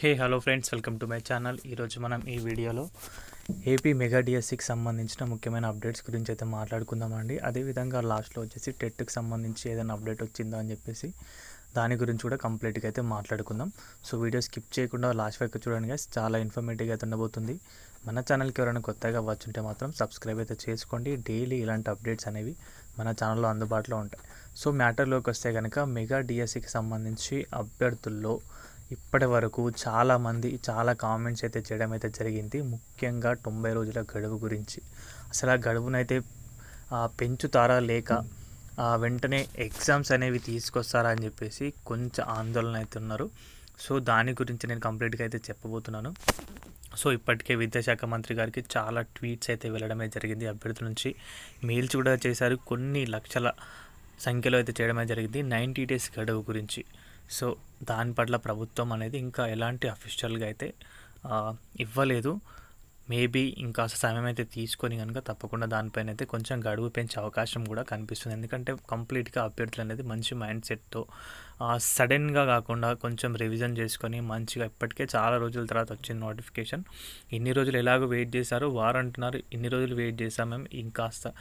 Hey hello friends welcome to my channel. ఈరోజు మనం ఈ వీడియోలో ఏపీ మెగా డిఎస్సికి సంబంధించిన ముఖ్యమైన అప్డేట్స్ గురించి అయితే మాట్లాడుకుందామండి. అదేవిధంగా లాస్ట్లో వచ్చేసి టెట్కి సంబంధించి ఏదైనా అప్డేట్ వచ్చిందా అని చెప్పేసి దాని గురించి కూడా కంప్లీట్గా అయితే మాట్లాడుకుందాం. సో వీడియో స్కిప్ చేయకుండా లాస్ట్ వరకు చూడండి గైస్ చాలా ఇన్ఫర్మేటివ్గా అయితే ఉండబోతుంది. మన ఛానల్కి ఎవరైనా కొత్తగా వచ్చుంటే మాత్రం సబ్స్క్రైబ్ అయితే చేసుకోండి. డైలీ ఇలాంటి అప్డేట్స్ అనేవి మన ఛానల్లో అందుబాటులో ఉంటాయి. సో మ్యాటర్లోకి వస్తే కనుక మెగా డిఎస్సికి సంబంధించి అభ్యర్థుల్లో ఇప్పటి వరకు చాలామంది చాలా కామెంట్స్ అయితే చేయడం అయితే జరిగింది. ముఖ్యంగా తొంభై రోజుల గడువు గురించి. అసలు ఆ గడువునైతే పెంచుతారా లేక వెంటనే ఎగ్జామ్స్ అనేవి తీసుకొస్తారా అని చెప్పేసి కొంచెం ఆందోళన అయితే ఉన్నారు. సో దాని గురించి నేను కంప్లీట్గా అయితే చెప్పబోతున్నాను. సో ఇప్పటికే విద్యాశాఖ మంత్రి గారికి చాలా ట్వీట్స్ అయితే వెళ్ళడమే జరిగింది. అభ్యర్థుల నుంచి మెయిల్స్ కూడా చేశారు. కొన్ని లక్షల సంఖ్యలో అయితే చేయడమే జరిగింది. నైంటీ డేస్ గడువు గురించి. సో దాని పట్ల ప్రభుత్వం అనేది ఇంకా ఎలాంటి అఫీషియల్గా అయితే ఇవ్వలేదు. మేబీ ఇంకా సమయం అయితే తీసుకొని కనుక తప్పకుండా దానిపైన అయితే కొంచెం గడువు పెంచే అవకాశం కూడా కనిపిస్తుంది. ఎందుకంటే కంప్లీట్గా అభ్యర్థులు అనేది మంచి మైండ్ సెట్తో సడన్గా కాకుండా కొంచెం రివిజన్ చేసుకొని మంచిగా ఇప్పటికే చాలా రోజుల తర్వాత వచ్చింది నోటిఫికేషన్ ఇన్ని రోజులు ఎలాగో వెయిట్ చేశారు వారు అంటున్నారు ఇన్ని రోజులు వెయిట్ చేసాం మేము ఇంకాస్త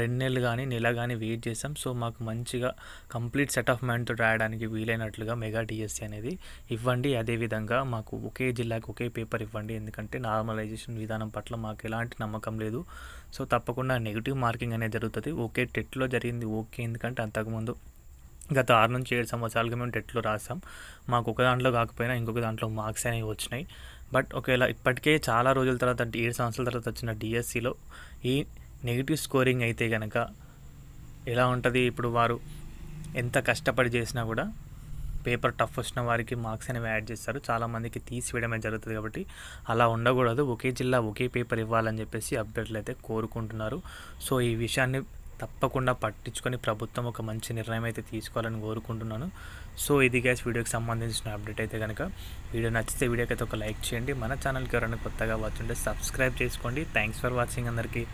రెండు నెలలు కానీ నెల కానీ వెయిట్ చేసాం. సో మాకు మంచిగా కంప్లీట్ సెట్ ఆఫ్ మైండ్తో రాయడానికి వీలైనట్లుగా మెగా డిఎస్సి అనేది ఇవ్వండి. అదేవిధంగా మాకు ఒకే జిల్లాకి ఒకే పేపర్ ఇవ్వండి. ఎందుకంటే నార్మలైజేషన్ విధానం పట్ల మాకు ఎలాంటి నమ్మకం లేదు. సో తప్పకుండా నెగిటివ్ మార్కింగ్ అనేది జరుగుతుంది. ఓకే టెట్లో జరిగింది ఓకే. ఎందుకంటే అంతకుముందు గత ఆరు నుంచి ఏడు సంవత్సరాలుగా మేము టెట్లో రాసాం. మాకు ఒక దాంట్లో కాకపోయినా ఇంకొక దాంట్లో మార్క్స్ అనేవి వచ్చినాయి. బట్ ఒకవేళ ఇప్పటికే చాలా రోజుల తర్వాత ఏడు సంవత్సరాల తర్వాత వచ్చిన డిఎస్సిలో ఈ నెగిటివ్ స్కోరింగ్ అయితే కనుక ఎలా ఉంటుంది? ఇప్పుడు వారు ఎంత కష్టపడి చేసినా కూడా పేపర్ టఫ్ వచ్చిన వారికి మార్క్స్ అనేవి యాడ్ చేస్తారు. చాలామందికి తీసివేయడమే జరుగుతుంది కాబట్టి అలా ఉండకూడదు. ఒకే జిల్లా ఒకే పేపర్ ఇవ్వాలని చెప్పేసి అభ్యర్థులు అయితే కోరుకుంటున్నారు. సో ఈ విషయాన్ని తప్పకుండా పట్టించుకొని ప్రభుత్వం ఒక మంచి నిర్ణయం అయితే తీసుకోవాలని కోరుకుంటున్నాను. సో ఇది గ్యాస్ వీడియోకి సంబంధించిన అప్డేట్ అయితే కనుక వీడియో నచ్చితే వీడియోకి అయితే ఒక లైక్ చేయండి. మన ఛానల్కి ఎవరైనా కొత్తగా వచ్చుంటే సబ్స్క్రైబ్ చేసుకోండి. థ్యాంక్స్ ఫర్ వాచింగ్ అందరికీ.